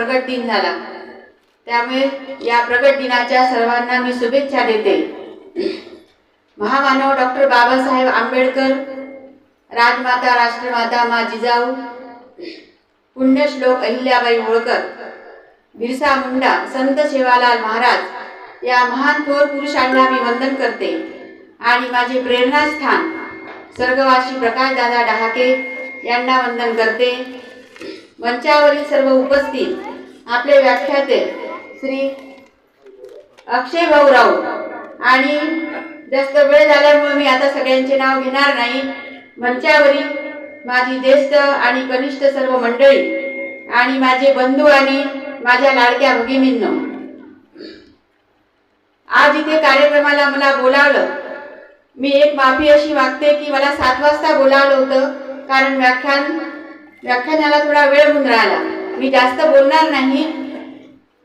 प्रगट दिन झाला. त्यामुळे या प्रगट दिनाच्या सर्वांना मी शुभेच्छा देते. महामानव डॉक्टर बाबासाहेब आंबेडकर राजमाता राष्ट्रमाता मा जिजाऊ पुण्यश्लोक अहिल्याबाई होळकर बिरसा मुंडा संत सेवालाल महाराज या महान थोर पुरुषांना मी वंदन करते. आणि माझे प्रेरणास्थान स्वर्गवासी प्रकाशदादा डहाके यांना वंदन करते. मंचावरील सर्व उपस्थित आपले व्याख्याते श्री अक्षय भाऊराव आणि जास्त वेळ झाल्यामुळे मी आता सगळ्यांचे नाव घेणार नाही. मंचावरील माझी ज्येष्ठ आणि कनिष्ठ सर्व मंडळी आणि माझे बंधू आणि माझ्या लाडक्या भगिनींनो. आज इथे कार्यक्रमाला मला बोलावलं. मी एक माफी अशी मागते की मला सात वाजता बोलावलं होतं कारण व्याख्यान व्याख्यानाला थोडा वेळ होऊन राहिला. मी जास्त बोलणार नाही.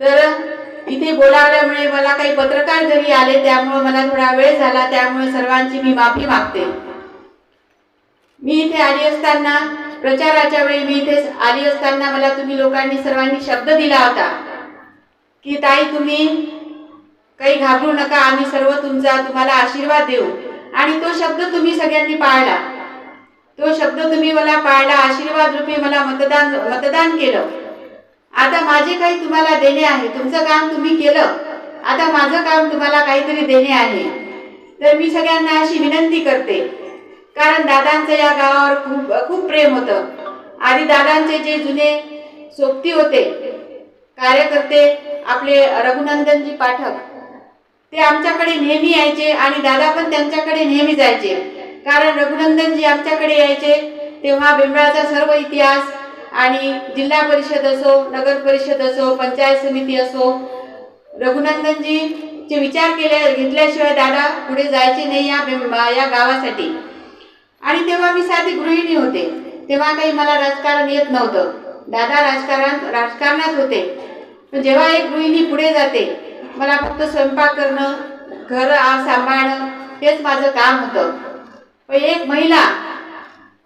तर इथे बोलावल्यामुळे मला काही पत्रकार घरी आले त्यामुळे मला थोडा वेळ झाला त्यामुळे सर्वांची मी माफी मागते. मी इथे आली असताना प्रचाराच्या वेळी मी इथे आली असताना मला तुम्ही लोकांनी सर्वांनी शब्द दिला होता की ताई तुम्ही काही घाबरू नका आम्ही सर्व तुमचा तुम्हाला आशीर्वाद देऊ. आणि तो शब्द तुम्ही सगळ्यांनी पाळला. तो शब्द तुम्ही मला पाळला आशीर्वाद रूपी मला मतदान मतदान केलं. आता माझे काही तुम्हाला देणे आहे. तुमचं काम तुम्ही केलं. आता माझं काम तुम्हाला काहीतरी देणे आहे. तर मी सगळ्यांना अशी विनंती करते. कारण दादांचं या गावावर खूप खूप प्रेम होतं. आधी दादांचे जे जुने सोबती होते कार्यकर्ते आपले रघुनंदनजी पाठक ते आमच्याकडे नेहमी यायचे आणि दादा पण त्यांच्याकडे नेहमी जायचे. कारण रघुनंदनजी आमच्याकडे यायचे तेव्हा बिंबळाचा सर्व इतिहास आणि जिल्हा परिषद असो नगर परिषद असो पंचायत समिती असो रघुनंदनजीचे विचार केले घेतल्याशिवाय दादा पुढे जायचे नाही या या गावासाठी. आणि तेव्हा मी साधी गृहिणी होते. तेव्हा काही मला राजकारण येत नव्हतं. दादा राजकारण राजकारणात होते. पण जेव्हा एक गृहिणी पुढे जाते मला फक्त स्वयंपाक करणं घर सांभाळणं हेच माझं काम होतं. पण एक महिला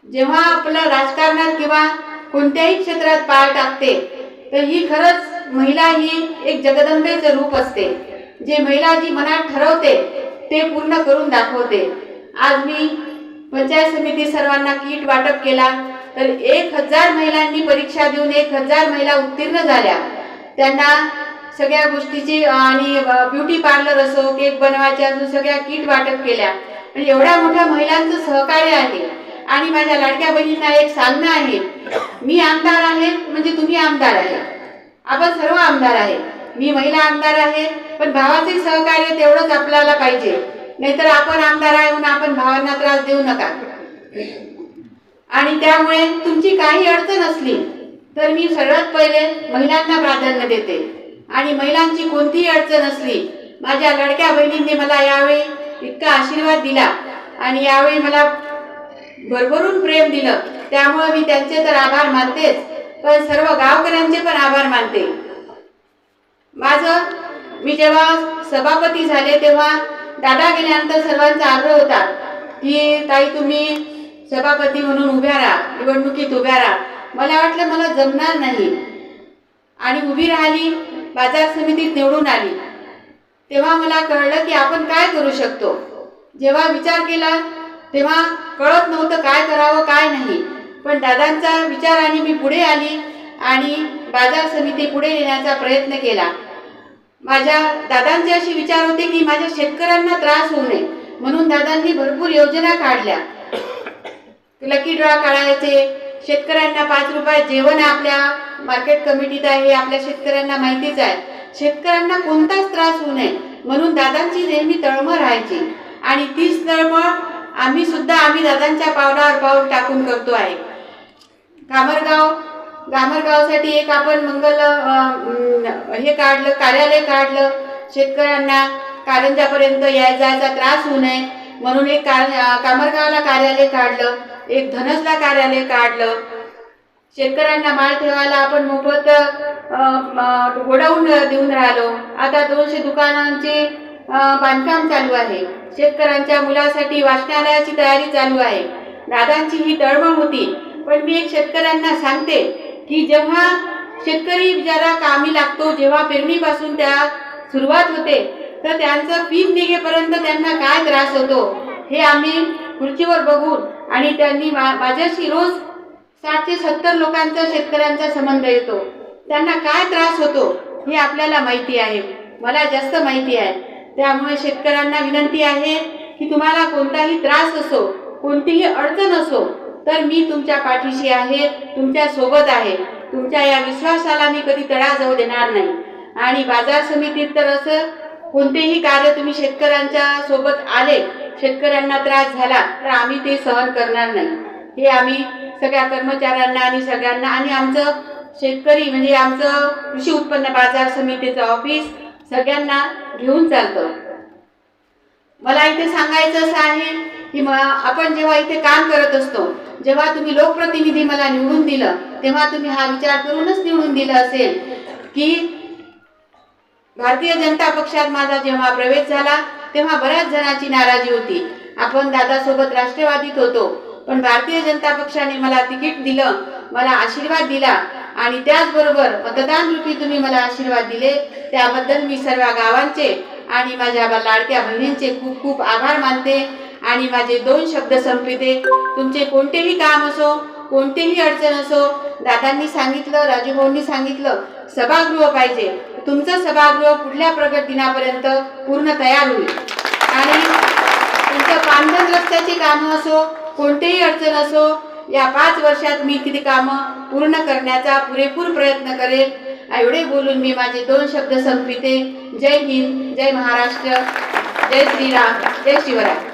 जेव्हा आपलं राजकारणात किंवा कोणत्याही क्षेत्रात पाय टाकते तर ही खरंच महिला ही एक जगदंबेचं रूप असते. जे महिला जी मनात ठरवते ते पूर्ण करून दाखवते. आज मी पंचायत समिती सर्वांना किट वाटप केला तर एक हजार महिलांनी परीक्षा देऊन एक हजार महिला उत्तीर्ण झाल्या. त्यांना सगळ्या गोष्टीची आणि ब्युटी पार्लर असो केक बनवायचे असो सगळ्या किट वाटप केल्या. म्हणजे एवढ्या मोठ्या महिलांचं सहकार्य आहे. आणि माझ्या लाडक्या बहिणींना एक सांगणं आहे. मी आमदार आहे म्हणजे तुम्ही आमदार आहे. आपण सर्व आमदार आहे. मी महिला आमदार आहे पण भावाचे सहकार्य तेवढंच आपल्याला पाहिजे. नाहीतर आपण आमदार आहे म्हणून आपण भावांना त्रास देऊ नका. आणि त्यामुळे तुमची काही अडचण असली तर मी सर्वात पहिले महिलांना प्राधान्य देते. आणि महिलांची कोणतीही अडचण असली माझ्या लडक्या बहिणींनी मला यावेळी इतका आशीर्वाद दिला. आणि यावेळी मला भरभरून प्रेम दिलं. त्यामुळे मी त्यांचे तर आभार मानतेच पण सर्व गावकऱ्यांचे पण आभार मानते. माझं मी जेव्हा सभापती झाले तेव्हा दादा गेल्यानंतर सर्वांचा आग्रह होता की ताई तुम्ही सभापती म्हणून उभ्या राहा निवडणुकीत उभ्या राहा. मला वाटलं मला जमणार नाही. आणि उभी राहिली बाजार समितीत निवडून आली. तेव्हा मला कळलं की आपण काय करू शकतो. जेव्हा विचार केला तेव्हा कळत नव्हतं काय करावं काय नाही. पण दादांचा विचार आणि मी पुढे आली आणि बाजार समिती पुढे नेण्याचा प्रयत्न केला. माझ्या दादांचे असे विचार होते की माझ्या शेतकऱ्यांना त्रास होऊ नये म्हणून दादांनी भरपूर योजना काढल्या. लकी ड्रॉ काढायचे शेतकऱ्यांना पाच रुपये जेवण आपल्या मार्केट कमिटीत आहे आपल्या शेतकऱ्यांना माहितीच आहे. शेतकऱ्यांना कोणताच त्रास होऊ नये म्हणून दादांची नेहमी तळमळ राहायची. आणि तीच तळमळ आम्ही सुद्धा आम्ही दादांच्या पावलावर पाऊल टाकून करतो आहे. गामरगाव गामरगावसाठी एक आपण मंगल हे काढलं कार्यालय काढलं. शेतकऱ्यांना कारंजापर्यंत याय जायचा त्रास होऊ नये. म्हणून एक कार कामरगावला कार्यालय काढलं एक धनसला कार्यालय काढलं. शेतकऱ्यांना माल ठेवायला आपण मोफत गोडाऊन देऊन राहिलो. आता दोनशे दुकानांचे बांधकाम चालू आहे. शेतकऱ्यांच्या मुलासाठी वाचनालयाची तयारी चालू आहे. दादांची ही तळमळ होती. पण मी एक शेतकऱ्यांना सांगते की जेव्हा शेतकरी बिचारा कामी लागतो जेव्हा पेरणीपासून त्या सुरुवात होते तर त्यांचं पीक निघेपर्यंत त्यांना काय त्रास होतो हे आम्ही खुर्चीवर बघून आणि त्यांनी मा- माझ्याशी रोज साठ ते सत्तर लोकांचा शेतकऱ्यांचा संबंध येतो. त्यांना काय त्रास होतो हे आपल्याला माहिती आहे. मला जास्त माहिती आहे. त्यामुळे शेतकऱ्यांना विनंती आहे की तुम्हाला कोणताही त्रास असो कोणतीही अडचण असो तर मी तुमच्या पाठीशी आहे तुमच्यासोबत आहे. तुमच्या या विश्वासाला मी कधी तडा जाऊ देणार नाही. आणि बाजार समितीत तर असं कोणतेही कार्य तुम्ही शेतकऱ्यांच्या सोबत आले शेतकऱ्यांना त्रास झाला तर आम्ही ते सहन करणार नाही. हे आम्ही सगळ्या कर्मचाऱ्यांना आणि सगळ्यांना आणि आमचं शेतकरी म्हणजे आमचं कृषी उत्पन्न बाजार समितीचं ऑफिस सगळ्यांना घेऊन चालतं. मला इथे सांगायचं असं आहे की आपण जेव्हा इथे काम करत असतो जेव्हा तुम्ही लोकप्रतिनिधी मला निवडून दिलं तेव्हा तुम्ही हा विचार करूनच निवडून दिला असेल की भारतीय जनता पक्षात माझा जेव्हा प्रवेश झाला तेव्हा बऱ्याच जणांची नाराजी होती. आपण दादासोबत राष्ट्रवादीत होतो पण भारतीय जनता पक्षाने मला तिकीट दिलं मला आशीर्वाद दिला आणि त्याचबरोबर मतदान रूपी तुम्ही मला आशीर्वाद दिले. त्याबद्दल मी सर्व गावांचे आणि माझ्या लाडक्या बहिणींचे खूप खूप आभार मानते आणि माझे दोन शब्द संपिते तुमचे कोणतेही काम असो कोणतीही अडचण असो दादांनी सांगितलं राजूभाऊंनी सांगितलं सभागृह पाहिजे. तुमचं सभागृह पुढल्या प्रगत दिनापर्यंत पूर्ण तयार होईल. आणि तुमचं पांढर रस्त्याची कामं असो कोणतेही अडचण असो या पाच वर्षात मी किती कामं पूर्ण करण्याचा पुरेपूर प्रयत्न करेल. एवढे बोलून मी माझे दोन शब्द संपिते जय हिंद जय महाराष्ट्र जय श्रीराम जय शिवराय.